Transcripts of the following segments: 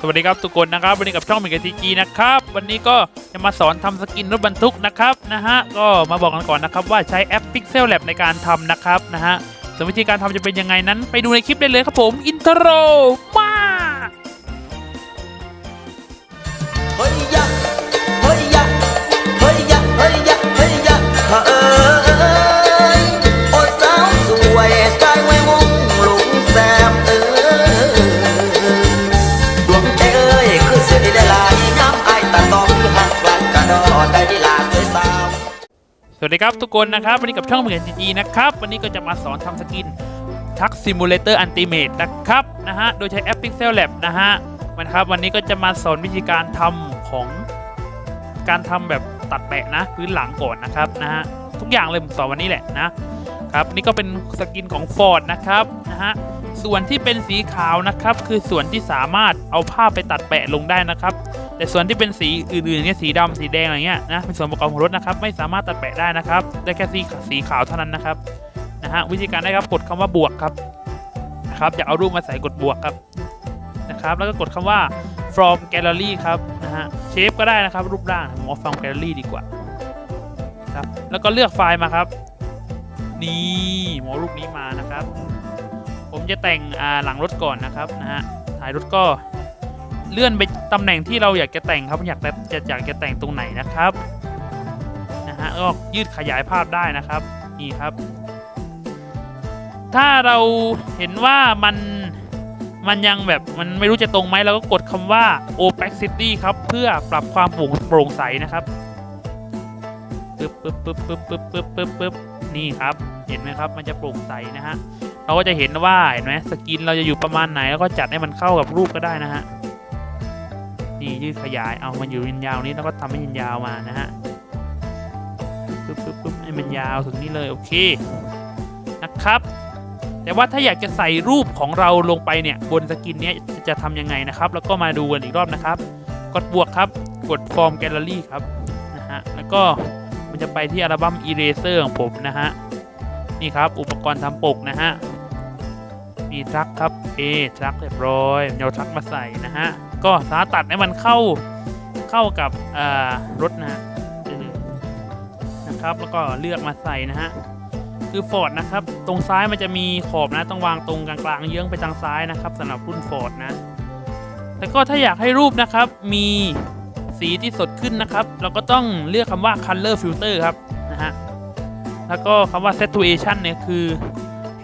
สวัสดีครับทุกคนนะครับ วันนี้กับช่องมิกทีจีนะครับ วันนี้ก็จะมาสอนทำสกินรถบรรทุกนะครับนะฮะก็มาบอกกันก่อนนะครับว่าใช้แอป Pixel Lab ในการทำนะครับนะฮะส่วนวิธีการทำจะเป็นยังไงนั้น ไปดูในคลิปได้เลยครับผมอินโทร วัสดีครับทุกคนนะครับวันนี้กับช่องเหมิกทีจีนะครับ วันนี้ก็จะมาสอนทำสกินทักซิมูเลเตอร์อันติเมตนะครับนะฮะโดยใช้แอป Pixel Lab นะฮะมันครับวันนี้ก็จะมาสอนวิธีการทำของการทำแบบตัดแปะนะพื้นหลังก่อนนะครับนะฮะทุกอย่างเลยผมสอนวันนี้แหละนะครับนี่ก็เป็นสกินของ Ford นะครับนะฮะส่วนที่เป็นสีขาวนะครับ คือส่วนที่สามารถเอาผ้าไปตัดแปะลงได้นะครับ แต่ส่วนที่เป็นสีอื่นๆเนี่ยสีดำสีแดงอะไรเงี้ยนะเป็นส่วนประกอบของรถนะครับ ไม่สามารถตัดแปะได้นะครับ ได้แค่สีสีขาวเท่านั้นนะครับนะฮะวิธีการได้ครับกดคำว่าบวกครับนะครับอยากเอารูปมาใส่กดบวกครับนะครับแล้วก็กดคำว่า from gallery ครับนะฮะเชฟก็ได้นะครับ รูปร่างผมเอา from gallery ดีกว่าครับแล้วก็เลือกไฟล์มาครับ นี่หมอรูปนี้มานะครับ ผมจะแต่งหลังรถก่อนนะครับนะฮะถ่ายรถก็ เลื่อนไปตำแหน่งที่เราอยากจะแต่งครับอยากจะจะอยากจะแต่งตรงไหนนะครับนะฮะก็ยืดขยายภาพได้นะครับนี่ครับ ถ้าเราเห็นว่ามันมันยังแบบมันไม่รู้จะตรงไหมเราก็กดคำว่า opacity ครับเพื่อปรับความโปร่งโปร่งใสนะครับปึ๊บปึ๊บปึ๊บปึ๊บปึ๊บปึ๊บปึ๊บปึ๊บนี่ครับ เห็นไหมครับ มันจะโปร่งใสนะฮะ เราก็จะเห็นว่าเห็นไหมสกินเราจะอยู่ประมาณไหนแล้วก็จัดให้มันเข้ากับรูปก็ได้นะฮะ นี่ยืดขยาย เอามันอยู่ยินยาวนี้แล้วก็ทำให้มันยาวมานะฮะปึ๊บปึ๊บปึ๊บให้มันยาวถึงนี่เลยโอเคนะครับ แต่ว่าถ้าอยากจะใส่รูปของเราลงไปเนี่ยบนสกินนี้จะทำยังไงนะครับ แล้วก็มาดูกันอีกรอบนะครับ กดบวกครับ กด Form Gallery ครับนะฮะแล้วก็มันจะไปที่อัลบั้ม Eraser ของผมนะฮะนี่ครับอุปกรณ์ทำปกนะฮะมีทรัคครับเอทรัคเรียบร้อยเอาทรัคมาใส่นะฮะ ก็สาตัดให้มันเข้าเข้ากับรถนะฮะนะครับ แล้วก็เลือกมาใส่นะฮะคือฟอร์ดนะครับ ตรงซ้ายมันจะมีขอบนะ ต้องวางตรงกลางๆเยื้องไปทางซ้ายนะครับสำหรับรุ่นฟอร์ดนะแล้วก็ถ้าอยากให้รูปนะครับมีสีที่สดขึ้นนะครับ เราก็ต้องเลือกคำว่า color filter ครับนะฮะแล้วก็คำว่า saturation เนี่ยคือ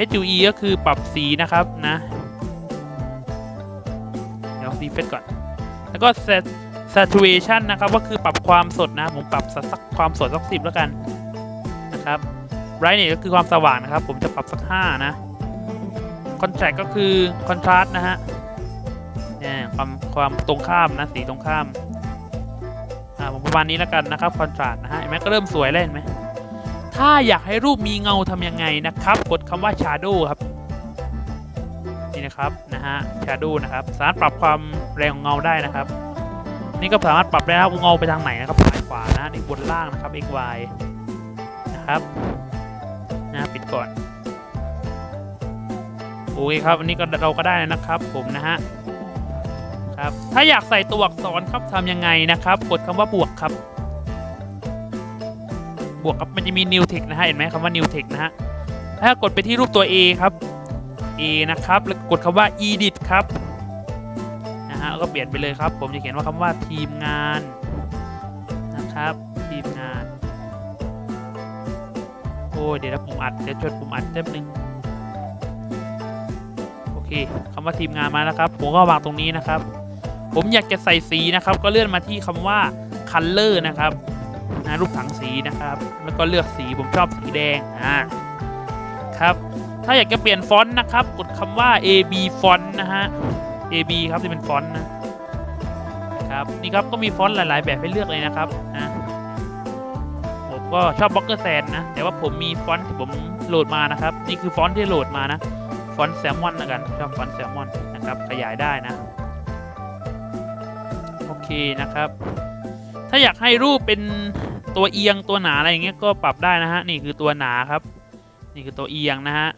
HUE ก็คือปรับสีนะครับนะ รีเฟซก่อน แล้วก็ sat- saturation นะครับ ก็คือปรับความสดนะผมปรับสักความสดสักสิบแล้วกันนะครับ brightness ก็คือความสว่างนะครับ ผมจะปรับสักห้านะ contrast ก็คือ contrast นะฮะเนี่ยความความตรงข้ามนะสีตรงข้ามอ่าผมประมาณนี้แล้วกันนะครับ contrast นะฮะเห็นไหมก็เริ่มสวยแล้วเห็นไหมถ้าอยากให้รูปมีเงาทำยังไงนะครับ กดคำว่า shadow ครับ นี่นะครับนะฮะ shadow นะครับสามารถปรับความแรงของเงาได้นะครับ นี่ก็สามารถปรับได้นะเงาไปทางไหนนะครับซ้ายขวานะนี่บนล่างนะครับ x y นะครับนะปิดก่อนโอเคครับวันนี้ก็เราก็ได้แล้วนะครับ ผมนะฮะครับถ้าอยากใส่ตัวอักษรครับทำยังไงนะครับ กดคำว่าบวกครับ บวกครับมันจะมี new text นะฮะเห็นไหมคำว่า new text นะฮะถ้ากดไปที่รูปตัว A ครับ A นะครับแล้วกดคำว่า edit ครับนะฮะแล้วก็เปลี่ยนไปเลยครับ ผมจะเขียนว่าคำว่าทีมงานนะครับทีมงาน โอ้ยเดี๋ยวนะผมอัดเดี๋ยวจดผมอัดแป๊บนึงโอเคคำว่าทีมงานมาแล้วครับ ผมก็วางตรงนี้นะครับ ผมอยากจะใส่สีนะครับ ก็เลื่อนมาที่คำว่า color นะครับนะรูปถังสีนะครับ แล้วก็เลือกสีผมชอบสีแดงอ่าครับ ถ้าอยากจะเปลี่ยนฟอนต์นะครับ กดคำว่า AB font นะฮะ AB ครับที่เป็นฟอนต์นะครับนี่ครับก็มีฟอนต์หลาย ๆ แบบให้เลือกเลยนะครับนะผมก็ชอบบล็อกเกอร์แซนนะ แต่ว่าผมมีฟอนต์ที่ผมโหลดมานะครับ นี่คือฟอนต์ที่โหลดมานะ ฟอนต์แซลมอนนะกันชอบฟอนต์แซลมอนนะครับขยายได้นะโอเคนะครับ ถ้าอยากให้รูปเป็นตัวเอียงตัวหนาอะไรอย่างเงี้ยก็ปรับได้นะฮะนี่คือตัวหนาครับ นี่คือตัวเอียงนะฮะ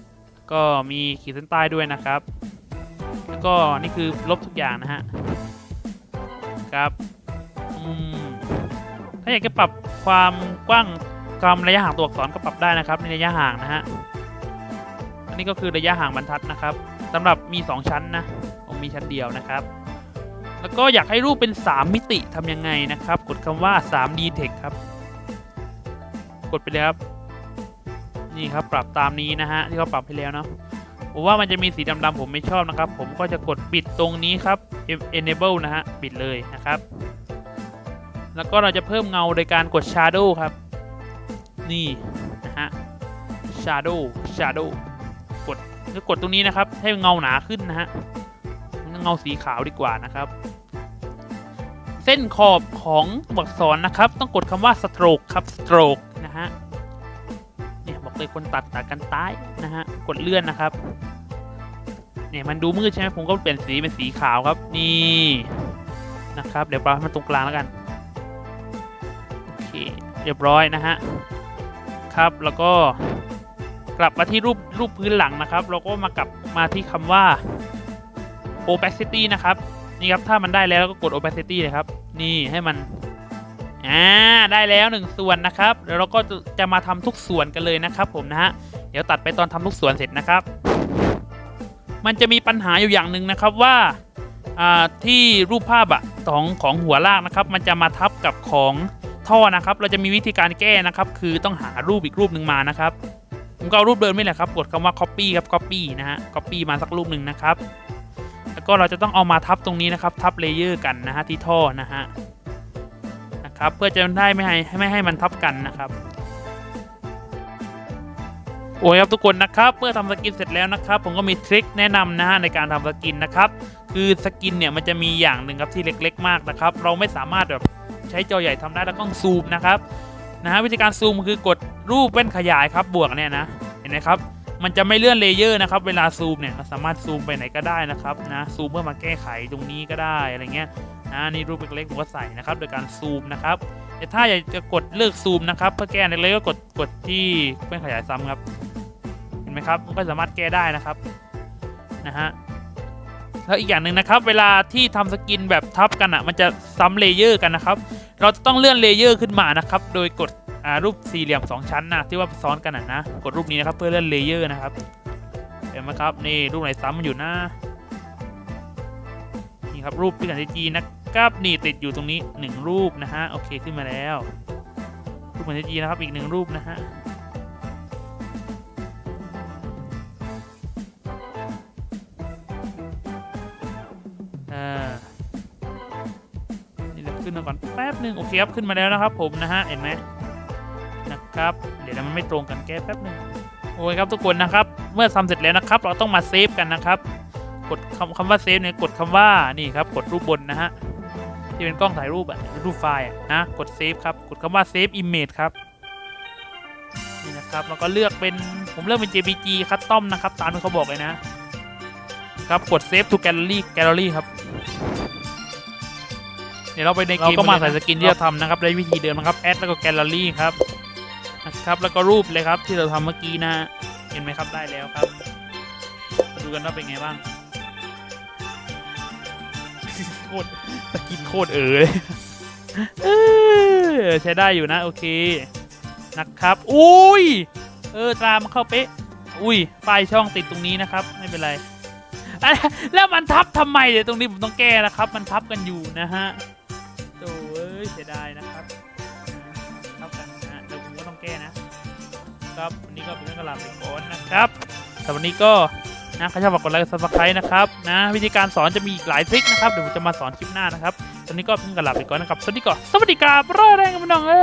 ก็มีขีดเส้นใต้ด้วยนะครับ แล้วก็นี่คือลบทุกอย่างนะฮะครับถ้าอยากจะปรับความกว้างความระยะห่างตัวอักษรก็ปรับได้นะครับ ในระยะห่างนะฮะอันนี้ก็คือระยะห่างบรรทัดนะครับสำหรับมี 2 ชั้นนะผมมีชั้นเดียวนะครับ แล้วก็อยากให้รูปเป็น 3 มิติทำยังไงนะครับ กดคำว่า 3D Text ครับ กดไปเลยครับ นี่ครับปรับตามนี้นะฮะที่เขาปรับให้แล้วเนาะผมว่ามันจะมีสีดำๆผมไม่ชอบนะครับ ผมก็จะกดปิดตรงนี้ครับ enable นะฮะปิดเลยนะครับ แล้วก็เราจะเพิ่มเงาโดยการกด shadow ครับ นี่นะฮะ shadow shadow กดก็กดตรงนี้นะครับ ให้เงาหนาขึ้นนะฮะเงาสีขาวดีกว่านะครับ เส้นขอบของตัวอักษรนะครับ ต้องกดคำว่า stroke ครับ stroke นะฮะ เนี่ยบอกเลยคนตัดตัดกันตายนะฮะกดเลื่อนนะครับเนี่ยมันดูมืดใช่ไหมผมก็เปลี่ยนสีเป็นสีขาวครับ นี่นะครับเดี๋ยวปรับให้มันตรงกลางแล้วกันโอเคเรียบร้อยนะฮะครับแล้วก็กลับมาที่รูปรูปพื้นหลังนะครับ เราก็มากลับมาที่คำว่า opacity นะครับนี่ครับถ้ามันได้แล้วก็กด opacity เลยครับ นี่ให้มัน อ่าได้แล้วหนึ่งส่วนนะครับเดี๋ยวเราก็จะมาทำทุกส่วนกันเลยนะครับ ผมนะฮะเดี๋ยวตัดไปตอนทำทุกส่วนเสร็จนะครับ มันจะมีปัญหาอยู่อย่างหนึ่งนะครับว่าอ่าที่รูปภาพอะของของหัวลากนะครับ มันจะมาทับกับของท่อนะครับ เราจะมีวิธีการแก้นะครับ คือต้องหารูปอีกรูปหนึ่งมานะครับผมก็เอารูปเดิมนี่แหละครับ กดคำว่า copy ครับ copy นะฮะ copy มาสักรูปหนึ่งนะครับ แล้วก็เราจะต้องเอามาทับตรงนี้นะครับ ทับเลเยอร์กันนะฮะที่ท่อนะฮะ ครับ เพื่อจะได้ไม่ให้ไม่ให้มันทับกันนะครับ โอ้ยครับทุกคนนะครับเมื่อทำสกินเสร็จแล้วนะครับ ผมก็มีทริคแนะนำนะฮะในการทำสกินนะครับ คือสกินเนี่ยมันจะมีอย่างหนึ่งครับที่เล็ก ๆ มากนะครับ เราไม่สามารถแบบใช้จอใหญ่ทำได้แล้วต้องซูมนะครับนะฮะวิธีการซูมคือกดรูปแว่นขยายครับบวกเนี่ยนะเห็นไหมครับมันจะไม่เลื่อนเลเยอร์นะครับ เวลาซูมเนี่ยเราสามารถซูมไปไหนก็ได้นะครับนะซูมเพื่อมาแก้ไขตรงนี้ก็ได้อะไรเงี้ย นะนี่รูปเล็กๆผมก็ใส่นะครับ โดยการซูมนะครับแต่ถ้าอยากจะกดเลือกซูมนะครับเพื่อแก้เล็กๆก็กดกดที่แว่นขยายซ้ำครับ เห็นไหมครับมันก็สามารถแก้ได้นะครับนะฮะแล้วอีกอย่างหนึ่งนะครับ เวลาที่ทำสกินแบบทับกันอะ มันจะซ้ำเลเยอร์กันนะครับ เราจะต้องเลื่อนเลเยอร์ขึ้นมานะครับ โดยกดรูปสี่เหลี่ยมสองชั้นนะที่ว่าซ้อนกันอะนะ กดรูปนี้นะครับเพื่อเลื่อนเลเยอร์นะครับเห็นไหมครับนี่รูปไหนซ้ำมันอยู่นะนี่ครับรูปพิกัดจีนะครับ นี่ติดอยู่ตรงนี้หนึ่งรูปนะฮะโอเคขึ้นมาแล้วรูปพิกัดจีนะครับอีกหนึ่งรูปนะฮะนี่เดี๋ยวขึ้นมาก่อนแป๊บหนึ่งโอเคครับขึ้นมาแล้วนะครับผมนะฮะเห็นไหมนะครับ เดี๋ยวมันไม่ตรงกันแก้แป๊บหนึ่งโอ้ยครับทุกคนนะครับ เมื่อทำเสร็จแล้วนะครับ เราต้องมาเซฟกันนะครับ กดคำคำว่าเซฟเนี่ยกดคำว่านี่ครับ กดรูปบนนะฮะ ที่เป็นกล้องถ่ายรูปอะรูปไฟล์อะนะ กดเซฟครับ กดคำว่าเซฟอิมเมจครับ นี่นะครับ แล้วก็เลือกเป็น ผมเลือกเป็น JPG คัสตอมนะครับ ตามที่เขาบอกเลยนะ ครับ กด Save to Gallery Gallery ครับ เดี๋ยวเราไปในเกมเราก็มาใส่สกินที่เราทำนะครับในวิธีเดิมนะครับ Add แล้วก็ Gallery ครับ นะครับ แล้วก็รูปเลยครับที่เราทำเมื่อกี้นะฮะเห็นไหมครับ ได้แล้วครับ ดูกันว่าเป็นไงบ้าง คตรสกินโคตรเอ๋ยเออใช้ได้อยู่นะ โอเค นะครับ อุ้ย เออ ตามมาเข้าเป๊ะ อุ้ยป้ายช่องติดตรงนี้นะครับ ไม่เป็นไร แล้วมันทับทำไมเดี๋ยวตรงนี้ผมต้องแก้นะครับ มันทับกันอยู่นะฮะโถ่เอ้ยเสียดายนะครับทับกันนะฮะเดี๋ยวผมก็ต้องแก้นะครับ วันนี้ก็เป็นเรื่องกระลาไปก่อนนะครับแต่วันนี้ก็ นะใครชอบกดไลค์ซับสไครต์นะครับนะวิธีการสอนจะมีอีกหลายทริคนะครับเดี๋ยวผมจะมาสอนคลิปหน้านะครับตอนนี้ก็เพิ่งกระลาไปก่อนนะครับสวัสดีก่อนสวัสดีครับรอแรงกันมาหน่องเอ้